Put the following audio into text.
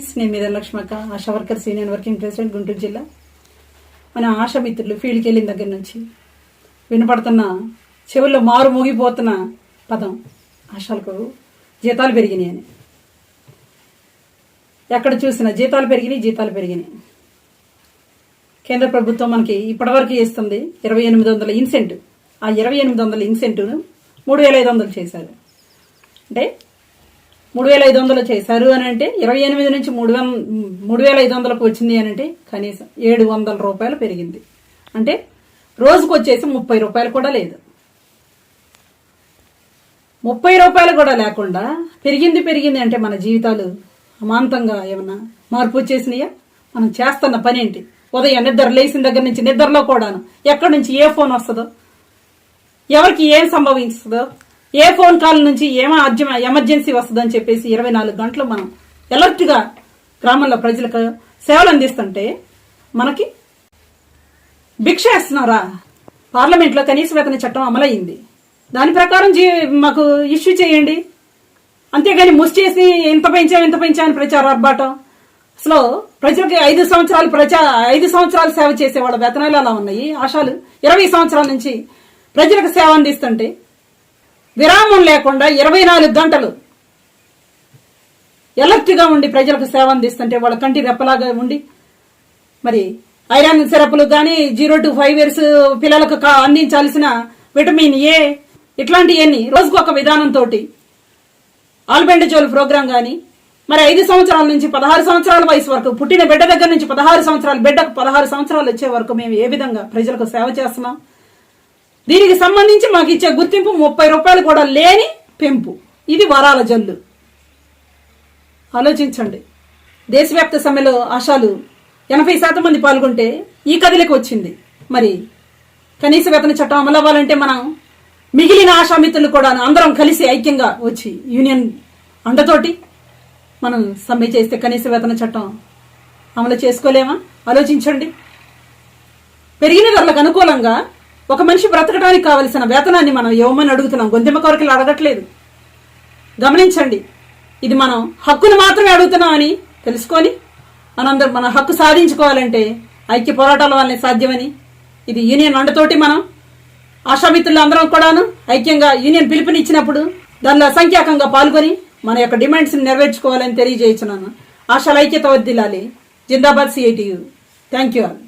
నేను మీద Lakshmakka ASHA worker senior working president Guntur జిల్లా. మన ఆశా మిత్రులు ఫీల్డ్కి వెళ్ళిన దగ్గర నుంచి వినపడుతున్న చెవుల్లో మారు మోగిపోతున్న పదం ఆశాలకు జీతాలు పెరిగినాయి అని. ఎక్కడ చూసినా జీతాలు పెరిగినాయి జీతాలు పెరిగినాయి. కేంద్ర ప్రభుత్వం మనకి ఇప్పటివరకు ఇస్తుంది ఇరవై ఎనిమిది వందల ఇన్సెంటివ్. ఆ ఇరవై ఎనిమిది వందల ఇన్సెంటివ్ను మూడు వేల ఐదు వందలు చేశారు. అంటే మూడు వేల ఐదు వందలు చేశారు అని అంటే ఇరవై ఎనిమిది నుంచి మూడు వం మూడు వేల ఐదు వందలకు వచ్చింది అని అంటే కనీసం ఏడు వందల రూపాయలు పెరిగింది. అంటే రోజుకు వచ్చేసి ముప్పై రూపాయలు కూడా లేదు. ముప్పై రూపాయలు కూడా లేకుండా పెరిగింది పెరిగింది అంటే మన జీవితాలు అమాంతంగా ఏమన్నా మార్పు వచ్చేసినాయా? మనం చేస్తున్న పని ఏంటి? ఉదయం నిద్ర లేచిన దగ్గర నుంచి నిద్రలో కూడాను ఎక్కడి నుంచి ఏ ఫోన్ వస్తుందో ఎవరికి ఏం సంభవిస్తుందో ఏ ఫోన్ కాల్ నుంచి ఏమో అర్జమ ఎమర్జెన్సీ వస్తుందని చెప్పేసి ఇరవై నాలుగు గంటలు మనం ఎలర్ట్గా గ్రామంలో ప్రజలకు సేవలు అందిస్తుంటే మనకి భిక్ష వేస్తున్నారా? పార్లమెంట్లో కనీస వేతన చట్టం అమలయ్యింది. దాని ప్రకారం జీ మాకు ఇష్యూ చేయండి. అంతేగాని ముసి చేసి ఎంత పెంచాం ఎంత పెంచామని ప్రచారం అర్బాటం అసలు ప్రజలకి ఐదు సంవత్సరాలు ప్రచా ఐదు సంవత్సరాలు సేవ చేసే వాళ్ళ వేతనాలు అలా ఉన్నాయి? ఆశాలు ఇరవై సంవత్సరాల నుంచి ప్రజలకు సేవ అందిస్తుంటే విరామం లేకుండా ఇరవై నాలుగు గంటలు ఎలర్ట్గా ఉండి ప్రజలకు సేవ అందిస్తుంటే వాళ్ళ కంటి రెప్పలాగా ఉండి మరి ఐరన్ సిరప్లు కానీ జీరో టు ఫైవ్ ఇయర్స్ పిల్లలకు కా- అందించాల్సిన విటమిన్ ఏ ఇట్లాంటివన్నీ రోజుకు ఒక విధానంతో ఆల్బెండజోల్ ప్రోగ్రాం కానీ మరి ఐదు సంవత్సరాల నుంచి పదహారు సంవత్సరాల వయసు వరకు పుట్టిన బిడ్డ దగ్గర నుంచి పదహారు సంవత్సరాలు బిడ్డకు పదహారు సంవత్సరాలు వచ్చే వరకు మేము ఏ విధంగా ప్రజలకు సేవ చేస్తున్నాం? దీనికి సంబంధించి మాకు ఇచ్చే గుర్తింపు ముప్పై రూపాయలు కూడా లేని పెంపు. ఇది వరాల జల్లు. ఆలోచించండి. దేశవ్యాప్త సమ్మెలో ఆశాలు ఎనభై శాతం మంది పాల్గొంటే ఈ కదిలికి వచ్చింది. మరి కనీస వేతన చట్టం అమలు అవ్వాలంటే మనం మిగిలిన ఆశామిత్రులు కూడా అందరం కలిసి ఐక్యంగా వచ్చి యూనియన్ అండతోటి మనం సమ్మె చేస్తే కనీస వేతన చట్టం అమలు చేసుకోలేమా? ఆలోచించండి. పెరిగిన ధరలకు అనుకూలంగా ఒక మనిషి బ్రతకడానికి కావలసిన వేతనాన్ని మనం ఇవ్వమని అడుగుతున్నాం? గొంతెమ్మ కోరికలు అడగట్లేదు. గమనించండి ఇది మనం హక్కును మాత్రమే అడుగుతున్నామని తెలుసుకొని మనందరం మన హక్కు సాధించుకోవాలంటే ఐక్య పోరాటాల వల్లనే సాధ్యమని ఇది యూనియన్ అండతోటి మనం ఆశామిత్రులు అందరం కూడాను ఐక్యంగా యూనియన్ పిలుపునిచ్చినప్పుడు దానిలో అసంఖ్యాకంగా పాల్గొని మన యొక్క డిమాండ్స్ని నెరవేర్చుకోవాలని తెలియజేస్తున్నాను. ఆశాల ఐక్యత వర్దిల్లాలి జిందాబాద్ సిఐటియు థ్యాంక్ యూ ఆల్